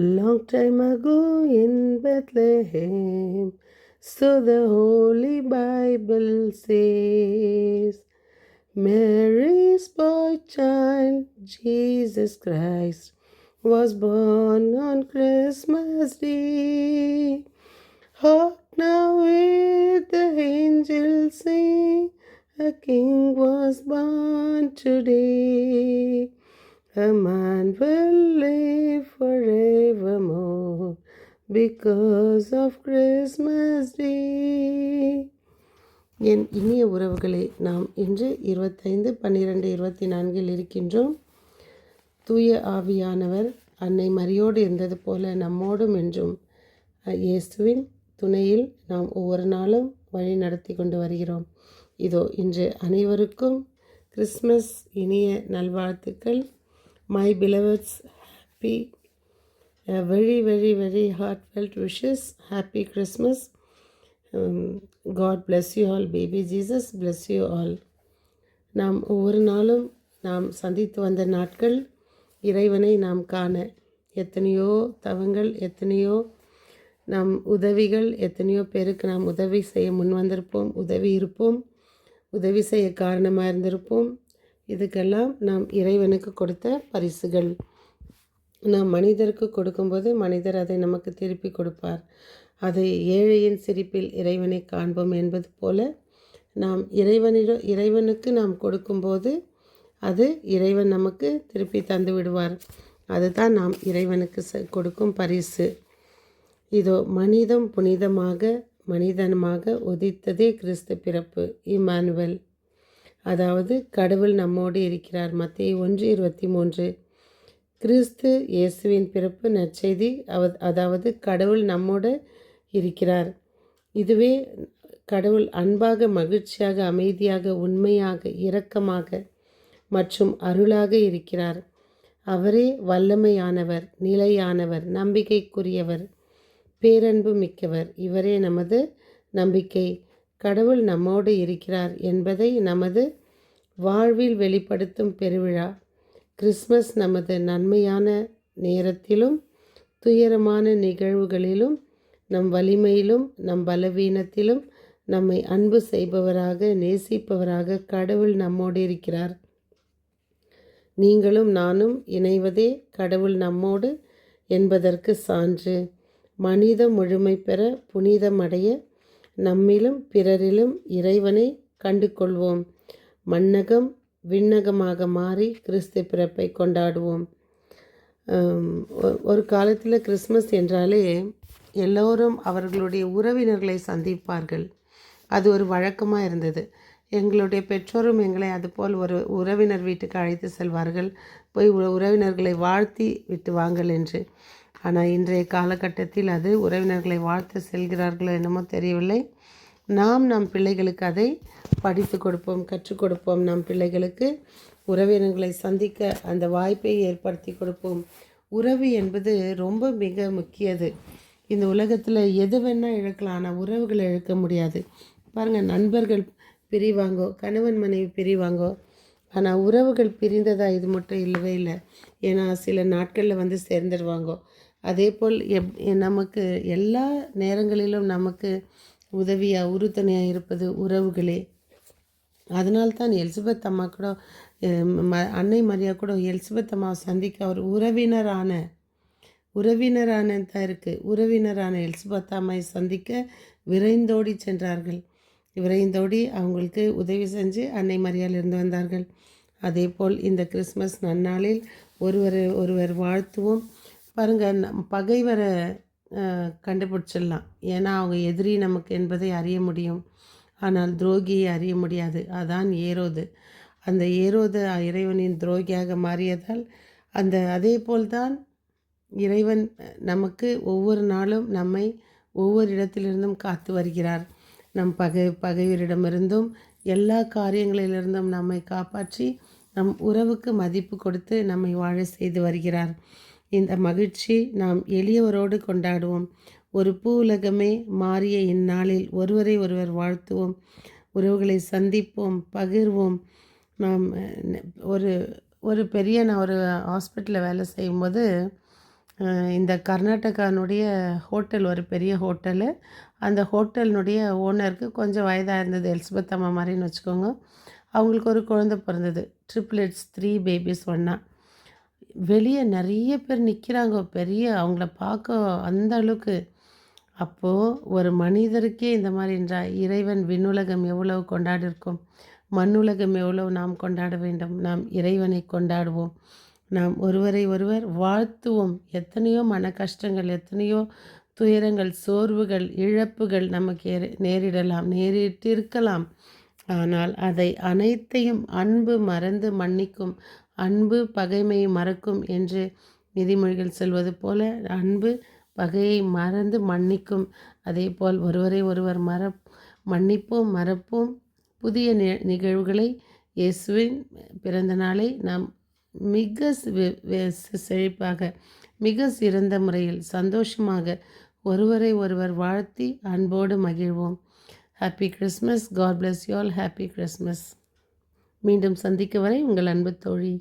Long time ago in Bethlehem, so the Holy Bible says, Mary's boy child, Jesus Christ, was born on Christmas Day. Hark now with the angels sing, a king was born today. A man will live forevermore because of Christmas Day. என் இனிய உறவுகளை நாம் இன்று இருபத்தைந்து பன்னிரெண்டு இருபத்தி நான்கில் இருக்கின்றோம். தூய ஆவியானவர் அன்னை மரியோடு இருந்தது போல நம்மோடும் என்றும் இயேசுவின் துணையில் நாம் ஒவ்வொரு நாளும் வழி நடத்தி கொண்டு வருகிறோம். இதோ இன்று அனைவருக்கும் கிறிஸ்மஸ் இனிய நல்வாழ்த்துக்கள். My beloveds happy very very very heartfelt wishes. Happy christmas. Um, god bless you all baby jesus. Bless you all. நாம் ஒவ்வொரு நாளும் நாம் சந்தித்து வந்த நாட்கள் இறைவனை நாம் காண எத்தனையோ தவங்கள் எத்தனையோ நம் உதவிகள் எத்தனையோ பேருக்கு நாம் உதவி செய்ய முன் வந்திருப்போம் உதவி இருப்போம் உதவி செய்ய காரணமாக இருந்திருப்போம் இதுக்கெல்லாம் நாம் இறைவனுக்கு கொடுத்த பரிசுகள். நாம் மனிதருக்கு கொடுக்கும்போது மனிதர் அதை நமக்கு திருப்பி கொடுப்பார். அதை ஏழையின் சிரிப்பில் இறைவனை காண்போம் என்பது போல நாம் இறைவனிடம் இறைவனுக்கு நாம் கொடுக்கும்போது அது இறைவன் நமக்கு திருப்பி தந்து விடுவார். அதுதான் நாம் இறைவனுக்கு கொடுக்கும் பரிசு. இதோ மனிதம் புனிதமாக மனிதனமாக உதித்ததே கிறிஸ்து பிறப்பு. இமானுவல் அதாவது கடவுள் நம்மோடு இருக்கிறார். மத்திய ஒன்று இருபத்தி மூன்று. கிறிஸ்து இயேசுவின் பிறப்பு நற்செய்தி. அவ அதாவது கடவுள் நம்மோடு இருக்கிறார். இதுவே கடவுள் அன்பாக மகிழ்ச்சியாக அமைதியாக உண்மையாக இரக்கமாக மற்றும் அருளாக இருக்கிறார். அவரே வல்லமையானவர் நிலையானவர் நம்பிக்கைக்குரியவர் பேரன்பு மிக்கவர். இவரே நமது நம்பிக்கை. கடவுள் நம்மோடு இருக்கிறார் என்பதை நமது வாழ்வில் வெளிப்படுத்தும் பெருவிழா. கிறிஸ்மஸ் நமது நன்மையான நேரத்திலும் துயரமான நிகழ்வுகளிலும் நம் வலிமையிலும் நம் பலவீனத்திலும் நம்மை அன்பு செய்பவராக நேசிப்பவராக கடவுள் நம்மோடு இருக்கிறார். நீங்களும் நானும் இணைவதே கடவுள் நம்மோடு என்பதற்கு சான்று. மனித முழுமை பெற புனிதமடைய நம்மிலும் பிறரிலும் இறைவனை கண்டு கொள்வோம் மன்னகம் விண்ணகமாக மாறி கிறிஸ்து பிறப்பை கொண்டாடுவோம். ஒரு காலத்தில் கிறிஸ்மஸ் என்றாலே எல்லோரும் அவர்களுடைய உறவினர்களை சந்திப்பார்கள். அது ஒரு வழக்கமாக இருந்தது. எங்களுடைய பெற்றோரும் எங்களை அதுபோல் ஒரு உறவினர் வீட்டுக்கு அழைத்து செல்வார்கள். போய் உ- உறவினர்களை வாழ்த்தி விட்டு வாங்கள் என்று. ஆனால் இன்றைய காலகட்டத்தில் அது உறவினர்களை வாழ்த்து செல்கிறார்களோ என்னமோ தெரியவில்லை. நாம் நம் பிள்ளைகளுக்கு அதை படித்து கொடுப்போம் கற்றுக் கொடுப்போம். நம் பிள்ளைகளுக்கு உறவினர்களை சந்திக்க அந்த வாய்ப்பை ஏற்படுத்தி கொடுப்போம். உறவு என்பது ரொம்ப மிக முக்கியது. இந்த உலகத்தில் எது வேணால் இழக்கலாம் ஆனால் உறவுகளை இழக்க முடியாது. பாருங்கள் நண்பர்கள் பிரிவாங்கோ கணவன் மனைவி பிரிவாங்கோ ஆனால் உறவுகள் பிரிந்ததாக இது மட்டும் இல்லவே இல்லை. ஏன்னா சில நாட்களில் வந்து சேர்ந்துடுவாங்கோ அதே போல் எப் நமக்கு எல்லா நேரங்களிலும் நமக்கு உதவியாக உறுதுணையாக இருப்பது உறவுகளே. அதனால்தான் எலிசபெத் அம்மா கூட ம- அன்னை மரியா கூட எலிசபெத் அம்மாவை சந்திக்க அவர் உறவினரான உறவினரான தான் இருக்குது உறவினரான எலிசபெத் அம்மாவை சந்திக்க விரைந்தோடி சென்றார்கள். விரைந்தோடி அவங்களுக்கு உதவி செஞ்சு அன்னை மரியாலிருந்து இருந்து வந்தார்கள். அதேபோல் இந்த கிறிஸ்மஸ் நன்னாளில் ஒருவர் ஒருவர் வாழ்த்துவோம். பாருங்கள் நம் பகைவரை கண்டுபிடிச்சிடலாம். ஏன்னா அவங்க எதிரி நமக்கு என்பதை அறிய முடியும். ஆனால் துரோகியை அறிய முடியாது. அதான் ஏரோது. அந்த ஏரோது இறைவனின் துரோகியாக மாறியதால் அந்த அதே போல்தான் இறைவன் நமக்கு ஒவ்வொரு நாளும் நம்மை ஒவ்வொரு இடத்திலிருந்தும் காத்து வருகிறார். நம் பகை பகைவரிடமிருந்தும் எல்லா காரியங்களிலிருந்தும் நம்மை காப்பாற்றி நம் உறவுக்கு மதிப்பு கொடுத்து நம்மை வாழ செய்து வருகிறார். இந்த மகிழ்ச்சி நாம் எளியவரோடு கொண்டாடுவோம். ஒரு பூ உலகமே மாறிய இந்நாளில் ஒருவரை ஒருவர் வாழ்த்துவோம். உறவுகளை சந்திப்போம் பகிர்வோம். நாம் ஒரு ஒரு பெரிய நான் ஒரு ஹாஸ்பிட்டலில் வேலை செய்யும்போது இந்த கர்நாடகானுடைய ஹோட்டல் ஒரு பெரிய ஹோட்டலு அந்த ஹோட்டலினுடைய ஓனருக்கு கொஞ்சம் வயதாக இருந்தது எலிசபெத் அம்மா மாதிரின்னு வச்சுக்கோங்க. அவங்களுக்கு ஒரு குழந்தை பிறந்தது. ட்ரிப்ளெட்ஸ் த்ரீ பேபிஸ் ஒன்றா வெளியே நிறைய பேர் நிற்கிறாங்க பெரிய அவங்கள பார்க்க அந்த அளவுக்கு. அப்போது ஒரு மனிதருக்கே இந்த மாதிரி என்றால் இறைவன் விண்ணுலகம் எவ்வளவு கொண்டாடிருக்கும்? மண்ணுலகம் எவ்வளவு நாம் கொண்டாட வேண்டும்? நாம் இறைவனை கொண்டாடுவோம். நாம் ஒருவரை ஒருவர் வாழ்த்துவோம். எத்தனையோ மன கஷ்டங்கள் எத்தனையோ துயரங்கள் சோர்வுகள் இழப்புகள் நமக்கு ஏறி- நேரிடலாம் நேரிட்டிருக்கலாம். ஆனால் அதை அனைத்தையும் அன்பு மறந்து மன்னிக்கும் அன்பு பகைமையை மறக்கும் என்று நீதிமொழிகள் சொல்வது போல அன்பு பகையை மறந்து மன்னிக்கும். அதே போல் ஒருவரை ஒருவர் மற மன்னிப்போம் மறப்போம். புதிய நிகழ்வுகளை இயேசுவின் பிறந்த நாளை நாம் மிக சி- செழிப்பாக மிக சிறந்த முறையில் சந்தோஷமாக ஒருவரை ஒருவர் வாழ்த்தி அன்போடு மகிழ்வோம். Happy Christmas God bless you all happy Christmas மீண்டும் சந்திக்க வரை உங்கள் அன்பு தோழி.